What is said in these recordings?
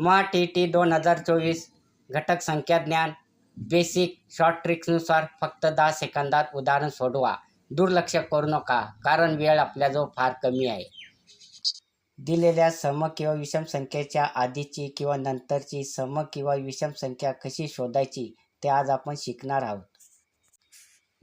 मा T T दोन हजार चोवीस घटक संख्या ज्ञान. बेसिक शॉर्ट ट्रिक्सनुसार फक्त दहा सेकंदात उदाहरण सोडवा. दुर्लक्ष करू नका कारण वेळ आपल्याजवळ फार कमी आहे. दिलेल्या सम किंवा विषम संख्येच्या आधीची किंवा नंतरची सम किंवा विषम संख्या कशी शोधायची ते आज आपण शिकणार आहोत.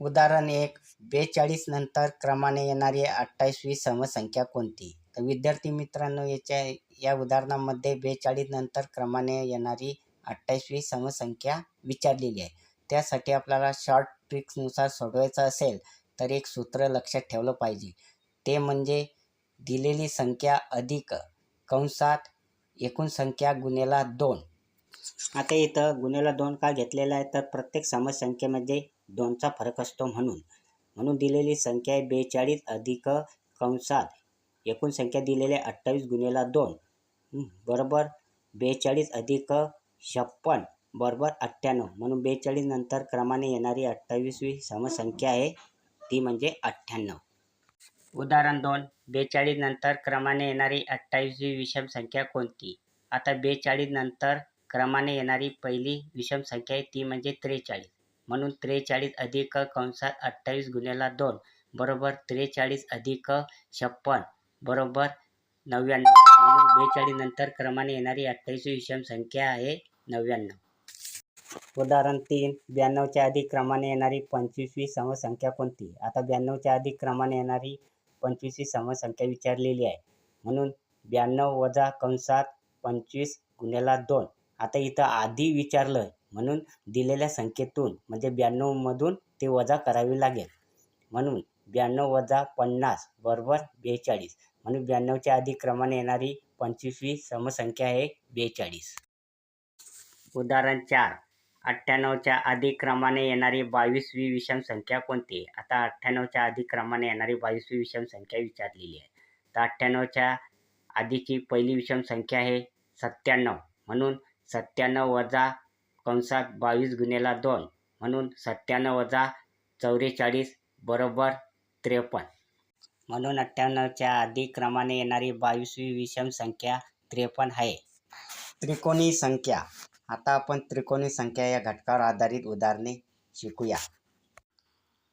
उदाहरण एक बेचाळीस नंतर क्रमाने येणारी अठ्ठावीसवी समसंख्या कोणती? तर विद्यार्थी मित्रांनो याच्या या उदाहरणामध्ये बेचाळीस नंतर क्रमाने येणारी अठ्ठावीसवी समसंख्या विचारलेली आहे. त्यासाठी आपल्याला शॉर्ट ट्रिक्सनुसार सोडवायचं असेल तर एक सूत्र लक्षात ठेवलं पाहिजे. ते म्हणजे दिलेली संख्या अधिक कंसात एकूण संख्या गुन्हेला दोन. आता इथं गुन्हेला दोन का घेतलेला आहे तर प्रत्येक समसंख्येमध्ये म्हणजे दोनचा फरक असतो म्हणून. म्हणून दिलेली संख्या आहे बेचाळीस अधिक कंसात एकूण संख्या दिलेली आहे अठ्ठावीस गुन्हेला दोन. बरोबर. बेचाळीस अधिक छप्पन बरोबर अठ्ठ्याण्णव. म्हणून बेचाळीस नंतर क्रमाने येणारी अठ्ठावीसवी समसंख्या आहे ती म्हणजे अठ्ठ्याण्णव. उदाहरण दोन. बेचाळीस नंतर क्रमाने येणारी अठ्ठावीसवी विषम संख्या कोणती? आता बेचाळीस नंतर क्रमाने येणारी पहिली विषम संख्या आहे ती म्हणजे त्रेचाळीस. म्हणून त्रेचाळीस अधिक कंसात अठ्ठावीस गुन्हेला दोन बरोबर त्रेचाळीस अधिक छप्पन. बरोबर. नव्याण्णव. म्हणून बेचाळीस नंतर क्रमाने येणारी अठ्ठावीसवी विषम संख्या आहे नव्याण्णव. उदाहरण तीन. ब्याण्णवच्या आधी क्रमाने येणारी पंचवीसवी समसंख्या कोणती? आता ब्याण्णवच्या आधी क्रमाने येणारी पंचवीसवी समसंख्या विचारलेली आहे. म्हणून ब्याण्णव वजा कंसात पंचवीस गुन्ह्याला दोन. आता इथं आधी विचारलं म्हणून दिलेल्या संख्येतून म्हणजे ब्याण्णवमधून ते वजा करावी लागेल. म्हणून ब्याण्णव वजा पन्नास बरोबर बेचाळीस. म्हणून ब्याण्णवच्या आधी क्रमाने येणारी पंचवीसवी समसंख्या आहे बेचाळीस. उदाहरण चार. अठ्ठ्याण्णवच्या आधी क्रमाने येणारी बावीसवी विषम संख्या कोणती? आता अठ्ठ्याण्णवच्या आधी क्रमाने येणारी बावीसवी विषम संख्या विचारलेली आहे. तर अठ्ठ्याण्णवच्या आधीची पहिली विषम संख्या आहे सत्त्याण्णव. म्हणून सत्त्याण्णव वजा कंसात बावीस गुन्हेला दोन. म्हणून सत्त्याण्णव वजा चौवेचाळीस बरोबर त्रेपन्न म्हणून अठ्ठ्याण्णवच्या आधी क्रमाने येणारी बावीसवी विषम संख्या त्रेपन्न आहे. त्रिकोणी संख्या. आता आपण त्रिकोणी संख्या या घटकावर आधारित उदाहरणे शिकूया.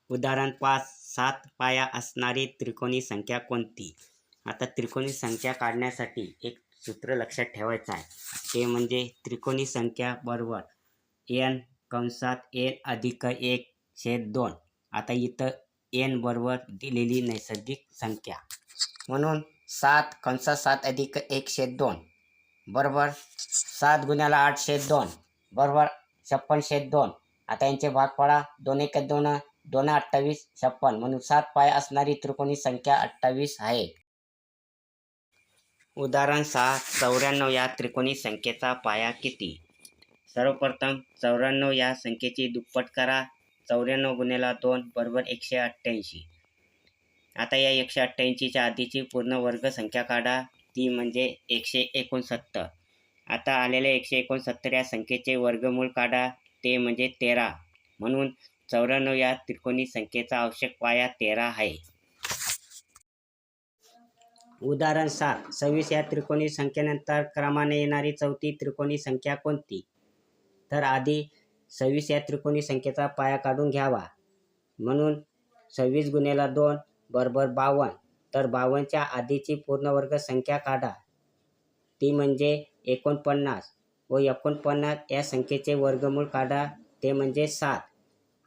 उदाहरण पाच. सात पाया असणारी त्रिकोणी संख्या कोणती? आता त्रिकोणी संख्या काढण्यासाठी एक सूत्र लक्षात ठेवायचं आहे. ते म्हणजे त्रिकोणी संख्या बरोबर एन कंसात एन अधिक एक छेद दोन. आता इथं एन बरोबर दिलेली नैसर्गिक संख्या. म्हणून सात कंसात सात अधिक एक दोन. बरोबर सात गुन्ह्याला आठ दोन. बरोबर छप्पन शेत दोन. आता यांचे भाग पडा. दोन एक दोन दोन अठ्ठावीस छप्पन. म्हणून सात पाय असणारी त्रिकोणी संख्या अठ्ठावीस आहे. उदाहरण सहा. चौऱ्याण्णव या त्रिकोणी संख्येचा पाया किती? सर्वप्रथम चौऱ्याण्णव या संख्येची दुप्पट करा. चौऱ्याण्णव गुन्ह्याला दोन बरोबर एकशे अठ्ठ्याऐंशी. आता या एकशे अठ्ठ्याऐंशीच्या आधीची पूर्ण वर्ग संख्या काढा. ती म्हणजे एकशे एकोणसत्तर. आता आलेल्या एकशे एकोणसत्तर या संख्येचे वर्गमूळ काढा. ते म्हणजे तेरा. म्हणून चौऱ्याण्णव या त्रिकोणी संख्येचा आवश्यक पाया तेरा आहे. उदाहरण सात. सव्वीस या त्रिकोणी संख्येनंतर क्रमाने येणारी चौथी त्रिकोणी संख्या कोणती? तर आधी सव्वीस या त्रिकोणी संख्येचा पाया काढून घ्यावा. म्हणून सव्वीस गुन्हेला दोन बरोबर बावन्न तर बावन्नच्या आधीची पूर्णवर्ग संख्या काढा. ती म्हणजे एकोणपन्नास व एकोणपन्नास या संख्येचे वर्गमूळ काढा. ते म्हणजे सात.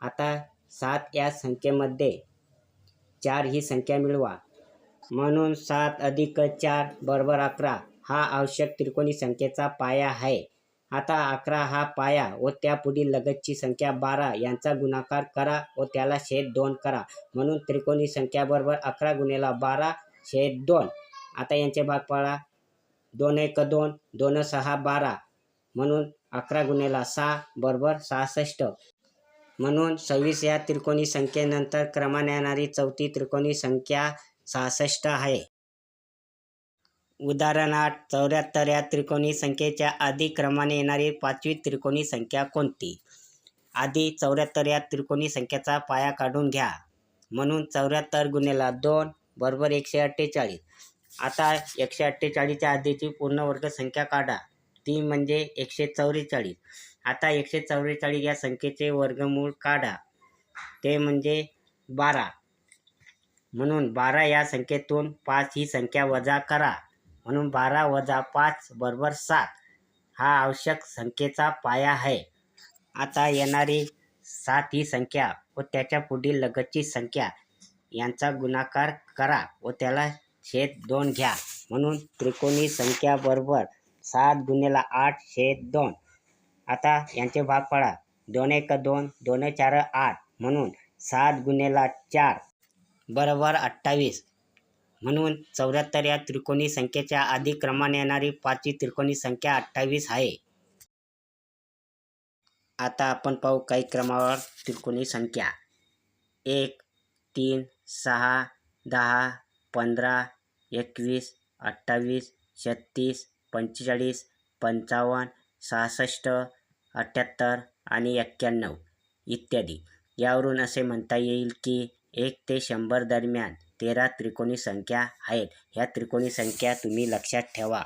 आता सात या संख्येमध्ये चार ही संख्या मिळवा. म्हणून सात अधिक चार बरोबर अकरा हा आवश्यक त्रिकोणी संख्येचा पाया आहे. आता अकरा हा पाया व त्यापुढील लगतची संख्या बारा यांचा गुणाकार करा व त्याला छेद दोन करा. म्हणून त्रिकोणी संख्याबरोबर अकरा गुन्हेला बारा छेद दोन. आता यांचे भाग पाळा दोन एक दोन दोन सहा बारा. म्हणून अकरा गुन्हेला सहा बरोबर सहासष्ट. म्हणून सव्वीस या त्रिकोणी संख्येनंतर क्रमाने येणारी चौथी त्रिकोणी संख्या सहासष्ट आहे. उदाहरणार्थ चौऱ्याहत्तर या त्रिकोणी संख्येच्या आधी क्रमाने येणारी पाचवी त्रिकोणी संख्या कोणती? आधी चौऱ्याहत्तर या त्रिकोणी संख्येचा पाया काढून घ्या. म्हणून चौऱ्याहत्तर गुन्हेला दोन बरोबर एकशे अठ्ठेचाळीस. आता एकशे अठ्ठेचाळीसच्या आधीची पूर्ण वर्ग संख्या काढा. ती म्हणजे एकशे चौवेचाळीस आता एकशे चौवेचाळीस या संख्येचे वर्गमूळ काढा. ते म्हणजे बारा. म्हणून बारा या संख्येतून पाच ही संख्या वजा करा. म्हणून बारा वजा पाच बरोबर सात हा आवश्यक संख्येचा पाया आहे. आता येणारी सात ही संख्या व त्याच्या पुढील लगतची संख्या यांचा गुणाकार करा व त्याला छेद दोन घ्या. म्हणून त्रिकोणी संख्या बरोबर सात गुणिला आठ छेद दोन. आता यांचे भाग पाडा दोन एक दोन दोन चार आठ म्हणून सात गुणिला चार बरोबर अठ्ठावीस. म्हणून चौऱ्याहत्तर या त्रिकोणी संख्येच्या आधी क्रमाने येणारी पाचवी त्रिकोणी संख्या अठ्ठावीस आहे. आता आपण पाहू काही क्रमावर त्रिकोणी संख्या. एक तीन सहा दहा पंधरा एकवीस अठ्ठावीस छत्तीस पंचेचाळीस पंचावन्न सहासष्ट अठ्ठ्याहत्तर आणि एक्क्याण्णव इत्यादी. यावरून असे म्हणता येईल की एक ते शंभर दरम्यान तेरा त्रिकोणी संख्या आहेत. ह्या त्रिकोणी संख्या तुम्ही लक्षात ठेवा.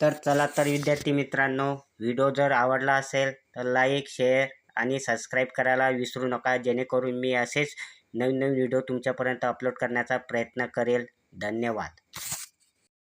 तर चला तर विद्यार्थी मित्रांनो व्हिडिओ जर आवडला असेल तर लाईक शेअर आणि सबस्क्राईब करायला विसरू नका. जेणेकरून मी असेच नवीन नवीन व्हिडिओ तुमच्यापर्यंत अपलोड करण्याचा प्रयत्न करेल. धन्यवाद.